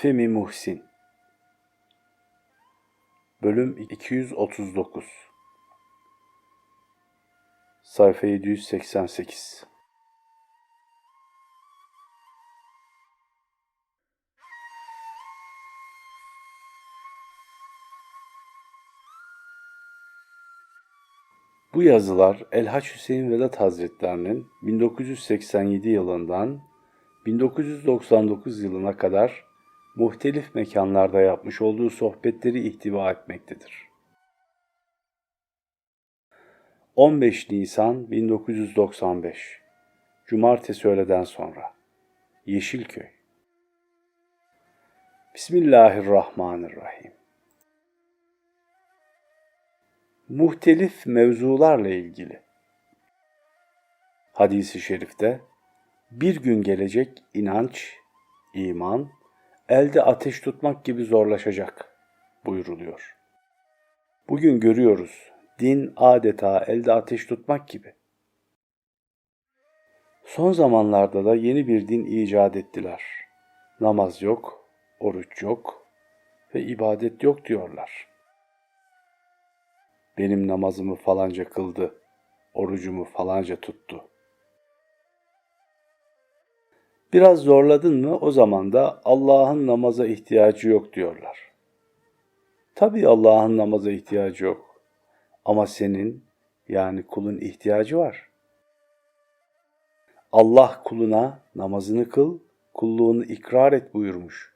Femi Muhsin. Bölüm 239 Sayfa 788 Bu yazılar Elhaç Hüseyin Vedat Hazretlerinin 1987 yılından 1999 yılına kadar muhtelif mekanlarda yapmış olduğu sohbetleri ihtiva etmektedir. 15 Nisan 1995 Cumartesi öğleden sonra Yeşilköy. Bismillahirrahmanirrahim. Muhtelif mevzularla ilgili. Hadis-i şerifte bir gün gelecek inanç, iman, elde ateş tutmak gibi zorlaşacak buyuruluyor. Bugün görüyoruz din adeta elde ateş tutmak gibi. Son zamanlarda da yeni bir din icat ettiler. Namaz yok, oruç yok ve ibadet yok diyorlar. Benim namazımı falanca kıldı, orucumu falanca tuttu. Biraz zorladın mı o zaman da Allah'ın namaza ihtiyacı yok diyorlar. Tabii Allah'ın namaza ihtiyacı yok. Ama senin yani kulun ihtiyacı var. Allah kuluna namazını kıl, kulluğunu ikrar et buyurmuş.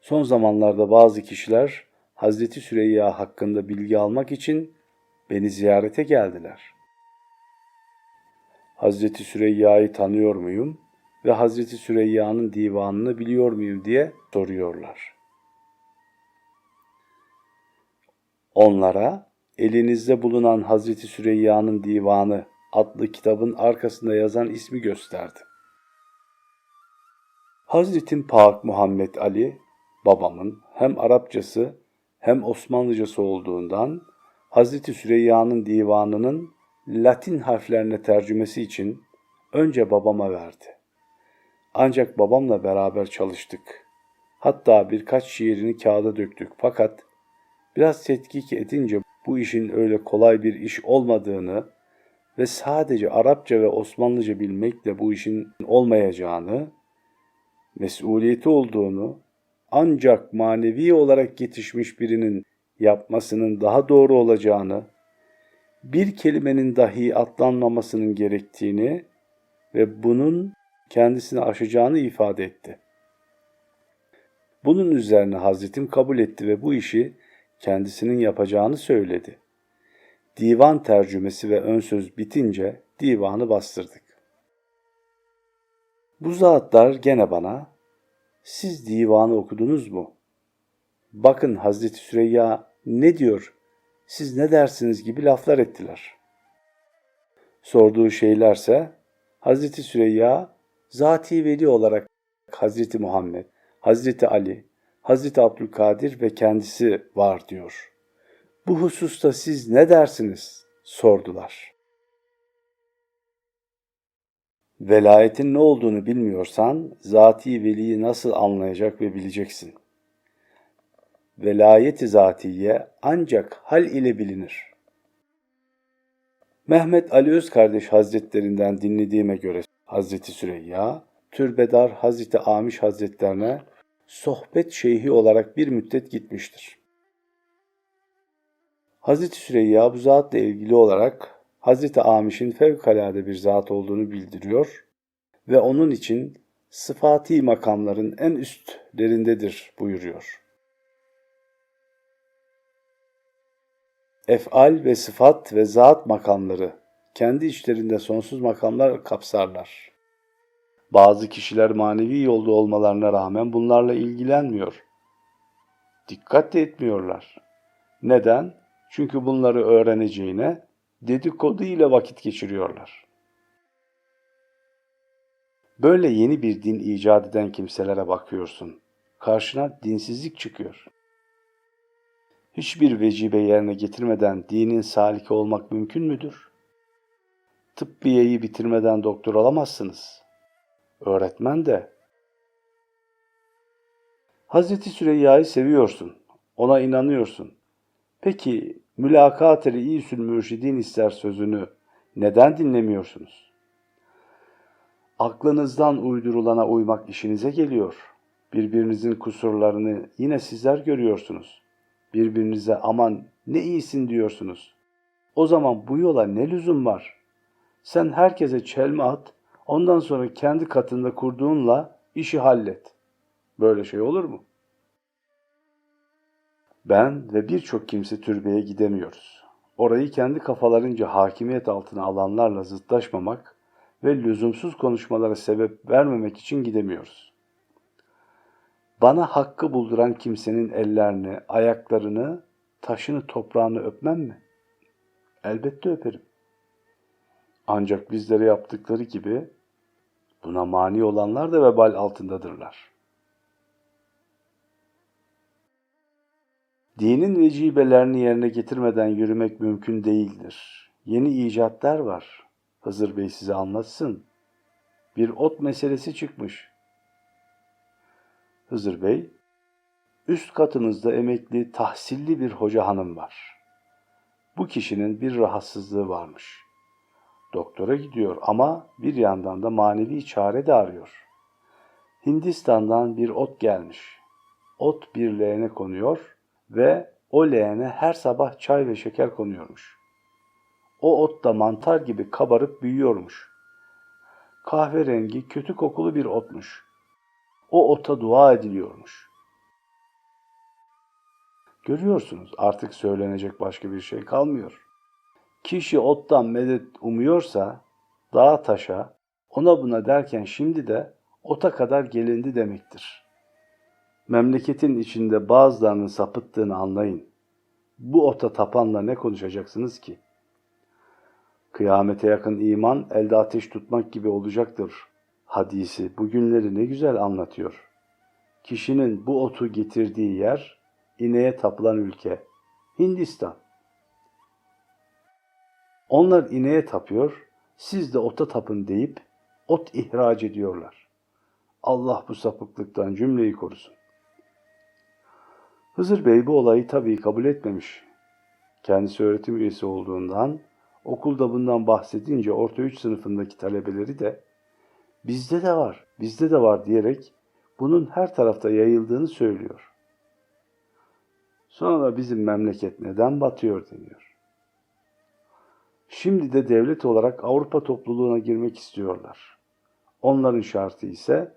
Son zamanlarda bazı kişiler Hazreti Süreyya hakkında bilgi almak için beni ziyarete geldiler. Hazreti Süreyya'yı tanıyor muyum ve Hazreti Süreyya'nın divanını biliyor muyum diye soruyorlar. Onlara elinizde bulunan Hazreti Süreyya'nın divanı adlı kitabın arkasında yazan ismi gösterdi. Hazretim Pak Muhammed Ali, babamın hem Arapçası hem Osmanlıcası olduğundan Hazreti Süreyya'nın divanının Latin harflerine tercümesi için önce babama verdi. Ancak babamla beraber çalıştık. Hatta birkaç şiirini kağıda döktük fakat biraz tetkik edince bu işin öyle kolay bir iş olmadığını ve sadece Arapça ve Osmanlıca bilmekle bu işin olmayacağını, mesuliyeti olduğunu ancak manevi olarak yetişmiş birinin yapmasının daha doğru olacağını bir kelimenin dahi atlanmamasının gerektiğini ve bunun kendisini aşacağını ifade etti. Bunun üzerine Hazretim kabul etti ve bu işi kendisinin yapacağını söyledi. Divan tercümesi ve ön söz bitince divanı bastırdık. Bu zatlar gene bana, siz divanı okudunuz mu? Bakın Hazreti Süreyya ne diyor siz ne dersiniz gibi laflar ettiler. Sorduğu şeylerse Hazreti Süreyya zati veli olarak Hazreti Muhammed, Hazreti Ali, Hazreti Abdülkadir ve kendisi var diyor. Bu hususta siz ne dersiniz? sordular. Velayetin ne olduğunu bilmiyorsan zati veliyi nasıl anlayacak ve bileceksin? Velayeti zatiye ancak hal ile bilinir. Mehmet Ali Öz kardeş Hazretlerinden dinlediğime göre Hazreti Süreyya, Türbedar Hazreti Amiş Hazretlerine sohbet şeyhi olarak bir müddet gitmiştir. Hazreti Süreyya bu zatla ilgili olarak Hazreti Amiş'in fevkalade bir zat olduğunu bildiriyor ve onun için sıfati makamların en üstlerindedir buyuruyor. Efal ve sıfat ve zat makamları kendi içlerinde sonsuz makamlar kapsarlar. Bazı kişiler manevi yolda olmalarına rağmen bunlarla ilgilenmiyor. Dikkat de etmiyorlar. Neden? Çünkü bunları öğreneceğine dedikodu ile vakit geçiriyorlar. Böyle yeni bir din icat eden kimselere bakıyorsun. Karşına dinsizlik çıkıyor hiçbir vecibe yerine getirmeden dinin saliki olmak mümkün müdür? Tıbbiyeyi bitirmeden doktor olamazsınız. Öğretmen de Hazreti Süreyya'yı seviyorsun. Ona inanıyorsun. Peki mülakat-ı reisül mürşidin ister sözünü neden dinlemiyorsunuz? Aklınızdan uydurulana uymak işinize geliyor. Birbirinizin kusurlarını yine sizler görüyorsunuz. Birbirinize aman ne iyisin diyorsunuz. O zaman bu yola ne lüzum var? Sen herkese çelme at, ondan sonra kendi katında kurduğunla işi hallet. Böyle şey olur mu? Ben ve birçok kimse türbeye gidemiyoruz. Orayı kendi kafalarınca hakimiyet altına alanlarla zıtlaşmamak ve lüzumsuz konuşmalara sebep vermemek için gidemiyoruz. Bana hakkı bulduran kimsenin ellerini, ayaklarını, taşını, toprağını öpmem mi? Elbette öperim. Ancak bizlere yaptıkları gibi buna mani olanlar da vebal altındadırlar. Dinin vecibelerini yerine getirmeden yürümek mümkün değildir. Yeni icatlar var. Hızır Bey size anlatsın. Bir ot meselesi çıkmış. Hızır Bey, üst katınızda emekli, tahsilli bir hoca hanım var. Bu kişinin bir rahatsızlığı varmış. Doktora gidiyor ama bir yandan da manevi çare de arıyor. Hindistan'dan bir ot gelmiş. Ot bir leğene konuyor ve o leğene her sabah çay ve şeker konuyormuş. O ot da mantar gibi kabarıp büyüyormuş. Kahverengi, kötü kokulu bir otmuş. O ota dua ediliyormuş. Görüyorsunuz artık söylenecek başka bir şey kalmıyor. Kişi ottan medet umuyorsa dağa taşa ona buna derken şimdi de ota kadar gelindi demektir. Memleketin içinde bazılarının sapıttığını anlayın. Bu ota tapanla ne konuşacaksınız ki? Kıyamete yakın iman elde ateş tutmak gibi olacaktır. Hadisi bugünleri ne güzel anlatıyor. Kişinin bu otu getirdiği yer ineğe tapılan ülke Hindistan. Onlar ineğe tapıyor, siz de ota tapın deyip ot ihraç ediyorlar. Allah bu sapıklıktan cümleyi korusun. Hızır Bey bu olayı tabii kabul etmemiş. Kendisi öğretim üyesi olduğundan okulda bundan bahsedince orta üç sınıfındaki talebeleri de bizde de var, bizde de var diyerek bunun her tarafta yayıldığını söylüyor. Sonra bizim memleket neden batıyor deniyor. Şimdi de devlet olarak Avrupa topluluğuna girmek istiyorlar. Onların şartı ise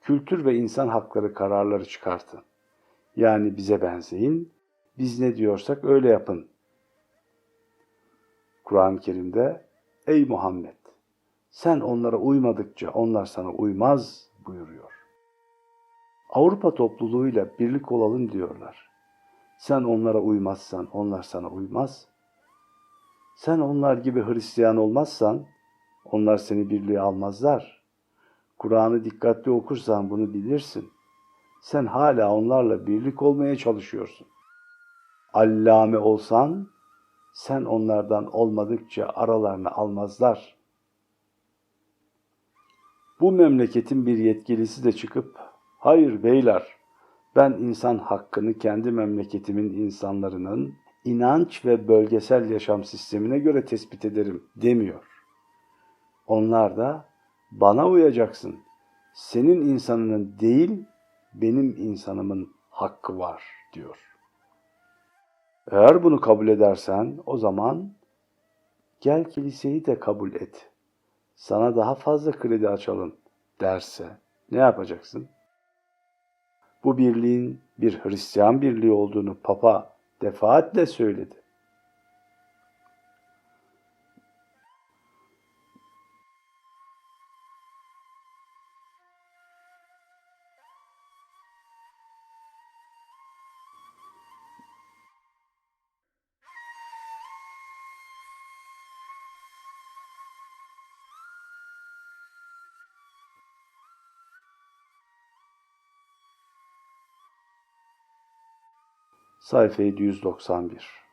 kültür ve insan hakları kararları çıkartın. Yani bize benzeyin, biz ne diyorsak öyle yapın. Kur'an-ı Kerim'de ey Muhammed sen onlara uymadıkça onlar sana uymaz buyuruyor. Avrupa topluluğuyla birlik olalım diyorlar. Sen onlara uymazsan onlar sana uymaz. Sen onlar gibi Hristiyan olmazsan onlar seni birliğe almazlar. Kur'an'ı dikkatli okursan bunu bilirsin. Sen hala onlarla birlik olmaya çalışıyorsun. Allame olsan sen onlardan olmadıkça aralarını almazlar. Bu memleketin bir yetkilisi de çıkıp, hayır beyler, ben insan hakkını kendi memleketimin insanlarının inanç ve bölgesel yaşam sistemine göre tespit ederim demiyor. Onlar da bana uyacaksın. Senin insanının değil, benim insanımın hakkı var diyor. Eğer bunu kabul edersen o zaman gel kiliseyi de kabul et. Sana daha fazla kredi açalım derse ne yapacaksın? Bu birliğin bir Hristiyan birliği olduğunu Papa defaatle söyledi. Sayfa 791